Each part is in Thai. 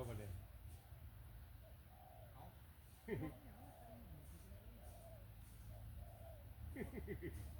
ว่าประเด็นฟั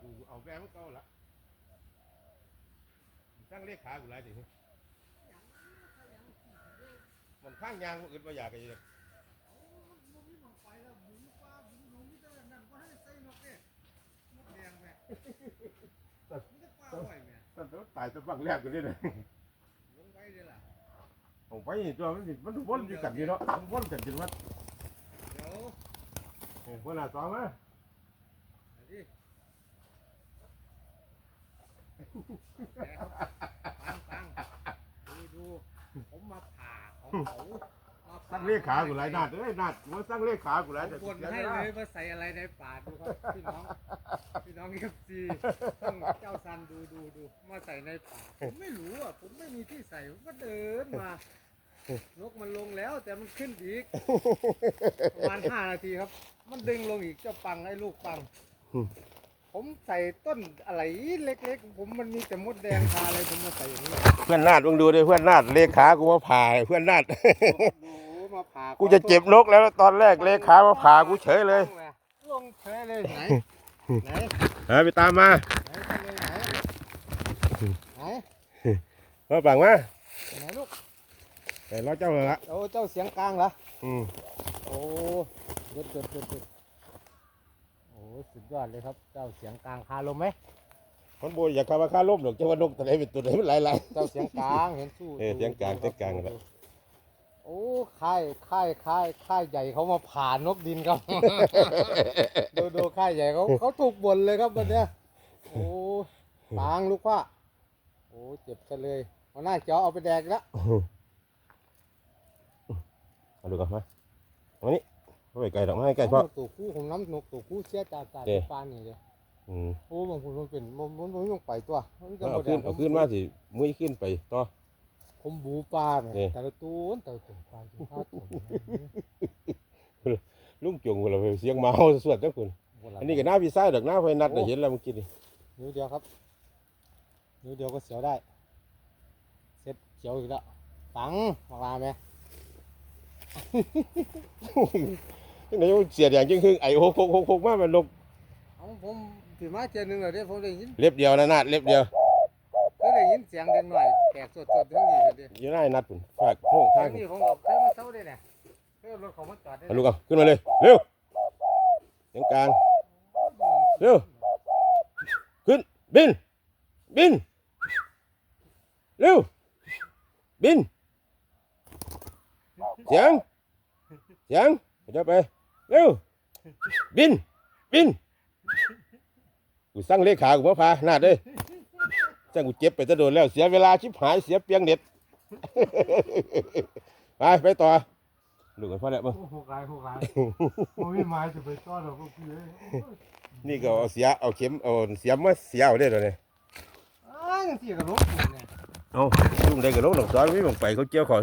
กูเอาแฟนมาเก่าละตั้งเลขากูไรสิมันข้างยางมันอึดมาอยากกันเลยตั้งแต่ตายจะฟังแรกกันนี่เลยผมไปตัวมันสิมันวนอยู่กันนี่เนาะมันวนกันจนวัดเฮ้ยคนละสองมา ฟังฟังดูดูผมมาผ่าของเขามาผ่ตั้งเลขากูไรนาดเอ้ยนาดมันตั้งเลขากูไรผมแต่บนให้เลยว่าใส่อะไรในป่าดูครับพี่น้องพี่น้องเอฟซีต้องเจ้าซันดูดูดูมาใส่ในป่าผมไม่รู้อะผมไม่มีที่ใส่ผมก็เดินมานกมันลงแล้วแต่มันขึ้นอีกประมาณห้านาทีครับ มันดึงลงอีกเจ้าปังไอ้ลูกปัง ผมใส่ต้นอะไรเล็กๆ ผมมันมีแต่มดแดงทาอะไรผมมาใส่อย่างนี้เพื่อนนาดมึงดูดิเพื่อนนาดเลขากูมาผ่าให้เพื่อนนาด ดูมาผ่ากูจะเจ็บนกแล้วตอนแรกเลขามาผ่ากูเฉยเลยลงเฉยเลยไหนไหนหาไปตามมาไหนทำเลยไหนไหนมาปังมาไหนลูกไปรอเจ้าเลยละโอ้เจ้าเสียงกลางเหรออืมโอ้เด็ดเด็ดเด็ดเด็ดโอ้ สุดยอดเลยครับ เจ้าเสียงกลางคาลมไหมมันโบอยากเข้ามาฆ่าล้มหรอกเจ้าว่านกตัวไหนเป็นตัวไหนมันหลายหลาย เจ้าเสียงกลางเห็นสู้เออเสียงกลางเสียงกลางนั่นแหละโอ้ค่ายค่ายค่ายค่ายใหญ่เขามาผ่านนกดินครับ ดูดูค่ายใหญ่เขาเขาถูกบ่นเลยครับวันเนี้ยโอ้ปางลูกว่าโอ้เจ็บซะเลยเอาหน้าเจาะเอาไปแดกแล้ว เอาดูก่อนมาเอามานี่เอา ไปไกลดอกไม้ไกลเพราะนกตัวคู่ผมน้ำนกตัวคู่เสียจ่าจ่าเอ๊ะปานนี่เลยอืมโอ้บางคนมันเป็นมันมันมันยังไปตัวมันจะเอาบ่ขึ้นได้เอาขึ้นมาสิมุ้ยขึ้นไปต่อ ผมบูปลาแม่เอ๊ะแต่ละตัวแต่ละตัวปลาตัวข้าวตัวลุงจงคนละเสียงเมาสวดเจ้าคุณอันนี้ก็หน้าพี่ไส้ดอกหน้าไฟนัดน่ะเห็นแล้วเมื่อกี้นี่นิ้วเดียวครับนิ้วเดียวก็เสียวได้เสร็จเสียวอีกแล้วตังมาลาไหม ที่ไหนมันเสียดอย่างจริงคือไอ้หกหกหกหกมามันนกเอาผมถือมาเจอหนึ่งเลยเด้ผมได้ยินเล็บเดียวนะนาดเล็บเดียวก็ได้ยินเสียงเด็กหน่อยแตกสดสดๆทั้งนี้เลยเด้อยู่หน้าไอ้นัดปุ่นฝากโพงทาทั้งงนี้ผมบอกเคยมาเท่าได้เนี่ยเคยรถเขามาจอดได้เอาลูกเอาขึ้นมาเลยเร็วเสียงกลางเร็วขึ้นบินบินเร็วบินเสียงเสียงเดี๋ยวไป เร็วบิน บิน กูสั่งเลขากูมาพานาดเลยสั่งกูเจ็บไปจะโดนแล้วเสียเวลาชิบหายเสียเปียงเน็ต ไปไปต่อลูกกันพ่อแล้วมึงโอ้โหกายโหกายโอ้ยไม้จะไปต้อนเราพวกพี่เอ้ยนี่ก็เอาเสียเอาเข็มเอาเสียมมาเสียเอาได้เลยเนี่ยอ้าวยังเสียกับรถอยู่เนี่ย เอาลุงได้กับลูกหลอกซ้อนวิ่งลงไปเขาเจียวขอ